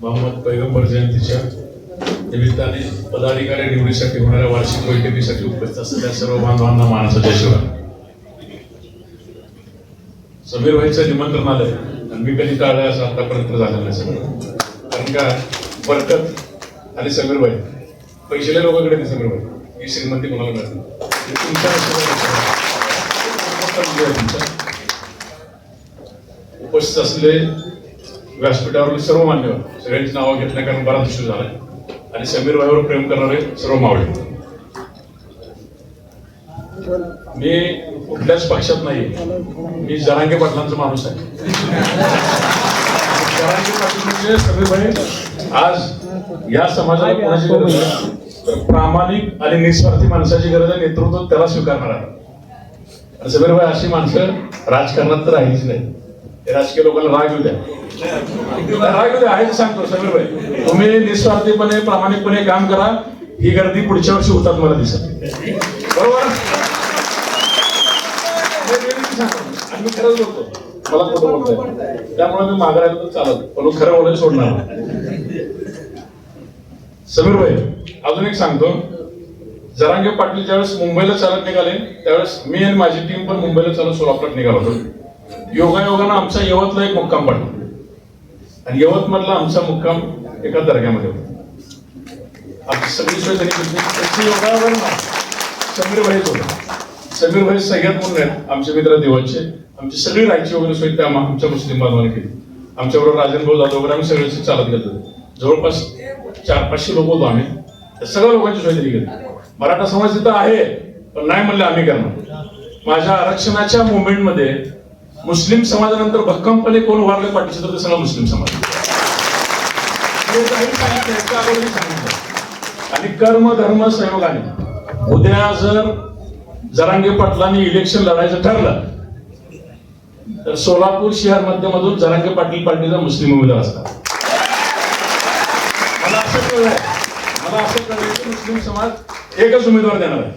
मोहम्मद पैगंबर जयंतीच्या निमित्ताने पदाधिकारी निवडीसाठी होणाऱ्या वार्षिक बैठकीसाठी उपस्थित असलेल्या सर्व बांधवांना माणसाच्या शिवाय समीर भाईचं निमंत्रण आलंय. आणि मी कधी टाळलंय असं आतापर्यंत झालं नाही सगळं. कारण का बरकत आणि समीर भाई. पैशाल्या लोकांकडे नाही समीर भाई. ही श्रीमंती कोणाला मिळत नाही. तुमच्या उपस्थित असले व्यासपीठावरील सर्व मान्यवर सगळ्यांची नावं घेतल्या कारण बराच इश्यू झालाय. आणि समीर भाईवर प्रेम करणारे सर्व मावळे. मी कुठल्याच पक्षात नाही. मी जरांगे पाटलांचा माणूस आहे. जरांगे पाटील म्हणजे समीर भाई. आज या समाजाला कोणाची गरज आहे? प्रामाणिक आणि निस्वार्थी माणसाची गरज आहे. नेतृत्व त्याला स्वीकारणार आहे. आणि समीर भाई अशी माणसं राजकारणात तर राहिलीच नाही राजकीय लोकांना राग येऊ द्या. राग येऊ द्या आहे सांगतो समीर भाई तुम्ही निस्वार्थीपणे प्रामाणिकपणे काम करा. ही गर्दी पुढच्या वर्षी होतात मला दिसत बरोबर? खरंच बोलतो. मला खोटं बोलतोय. त्यामुळे मी मागायला तर चालत पण खरं बोलायला सोडणार समीर भाई अजून एक सांगतो. जरांगे पाटील ज्यावेळेस मुंबईला चालत निघाले त्यावेळेस मी आणि माझी टीम पण मुंबईला चालत सोलापुरात निघालो होतो. योगायोगानं आमचा यवतला एक मुक्काम पडला. आणि यवतमधला आमचा मुक्काम एका दर्ग्यामध्ये होता. सगळी सोय म्हणजे त्यांनी योगायोगानं समीर भाईच होता. समीर भाई सय्यद म्हणून आहेत. आमचे मित्र देवाचे. आमची सगळी राहायची वगैरे सोय त्या आमच्या मुस्लिम बांधवांनी केली. आमच्याबरोबर राजन भाऊ जाधव वगैरे आम्ही सगळे चालत गेलो जवळपास चार पाचशे लोक होतो आम्ही. त्या सगळ्या लोकांची सोय दिली गेली मराठा समाज तिथं आहे पण नाही म्हणलं आम्ही करणार. माझ्या आरक्षणाच्या मुवमेंटमध्ये मुस्लिम समाजानंतर भक्कमपणे कोण उभारले पाठीशी तर ते मुस्लिम समाज. आणि कर्म धर्म संयोगाने उद्या जर जरांगे पाटलांनी इलेक्शन लढायचं ठरलं तर सोलापूर शहर मध्यमधून जरांगे पाटील पार्टीचा मुस्लिम उमेदवार असतात. मला असं कळलंय. मला असं कळलंय की मुस्लिम समाज एकच उमेदवार देणार आहे.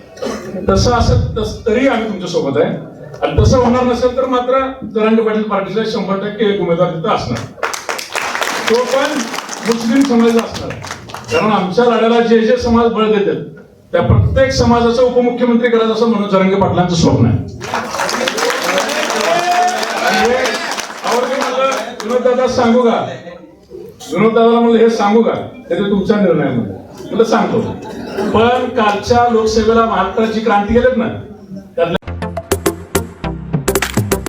तसं असं तस- तरी आम्ही तुमच्यासोबत आहे. आणि तसं होणार नसेल तर मात्र जरांगे पाटील पार्टीचा शंभर टक्के एक उमेदवार तिथं असणार. तो पण मुस्लिम समाज असणार. कारण आमच्या लढ्याला जे जे समाज बळ देतात त्या प्रत्येक समाजाचं उपमुख्यमंत्री करायचं असं म्हणून जरंगे पाटलांचं स्वप्न आहे. आणि आवडते विनोद दादा सांगू का? विनोददादाला म्हणलं हे सांगू का? ते तुमचा निर्णय आहे म्हणलं म्हणलं सांगतो. पण कालच्या लोकसेवेला महाराष्ट्राची क्रांती केलेत ना